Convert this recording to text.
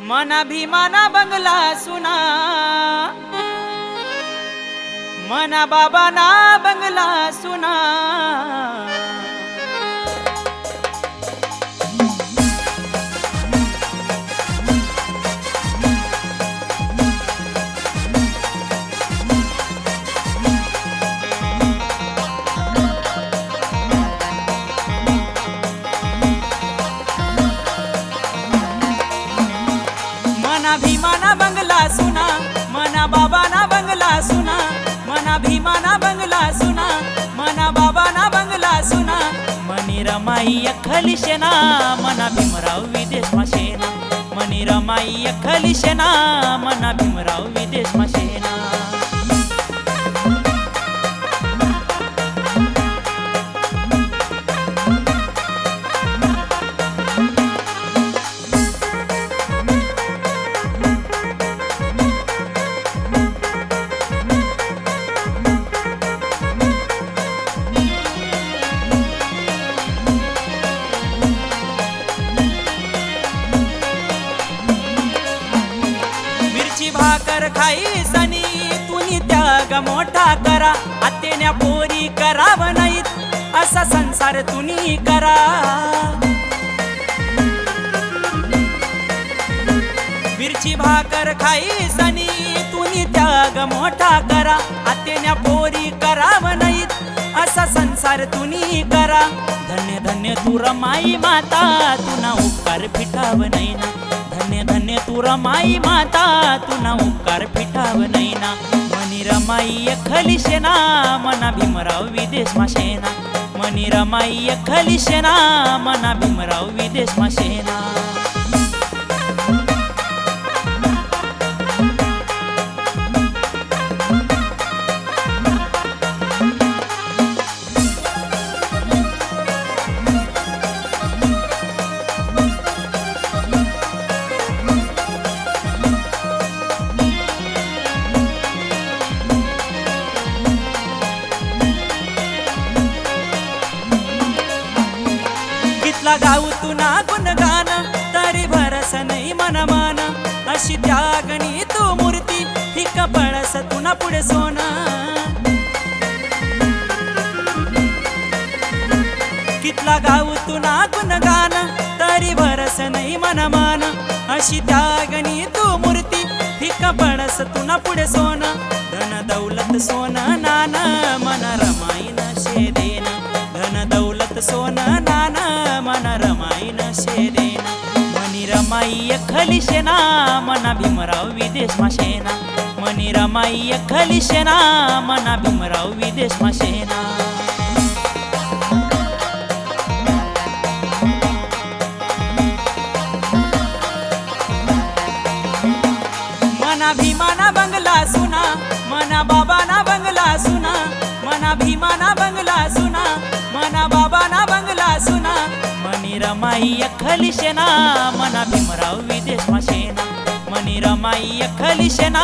मन भीमाना बंगला सुना. मना बाबाना बंगला सुना. रमाई शेना मना भीमराव विदेश माशेना मनी रमाई अखली शेना मना भीमराव विदेश माशेना भाकर खाई सनी तुम्ही त्याग मोठा करा. आतेन्या पोरी कराव नाहीत असा संसार तुनी करा. मिरची भाकर खाई सनी तुनी त्याग मोठा करा. आतेन्या पोरी कराव नाहीत असा संसार तुनी करा. धन्य धन्य तू रमाई माता तुना उपकार फिटाव नाही. ना रमाई माता तुना उपकार पिठाव नाही ना मनी रमाई खली शेना मना भीमराव विदेश मा शेना मनी रमाई खली शेना मना भीमराव विदेश मा शेना तुला गाऊ तुना गुणगान तरी भरस नाही मनमान. अशी त्यागणी तू मूर्ती फिक पळस तुना पुढे सोना. कितला गाऊ तुना गुणगान तरी भरस नाही मनमान. अशी त्यागणी तू मूर्ती फिक पळस तुना पुढे सोना. धन दौलत सोन रमाई खली शेना मना भीमराव विदेश माशेना मनी रमाई खली शेना मना भीमराव विदेश माशेना मना भीमाना बंगला सुना. मना बाबाना बंगला सुना. मना भीमाना बंगला सुना. मना बाबाना बंगला सुना. मनी रमाई खली शेना मना भीमराव विदेश माशेना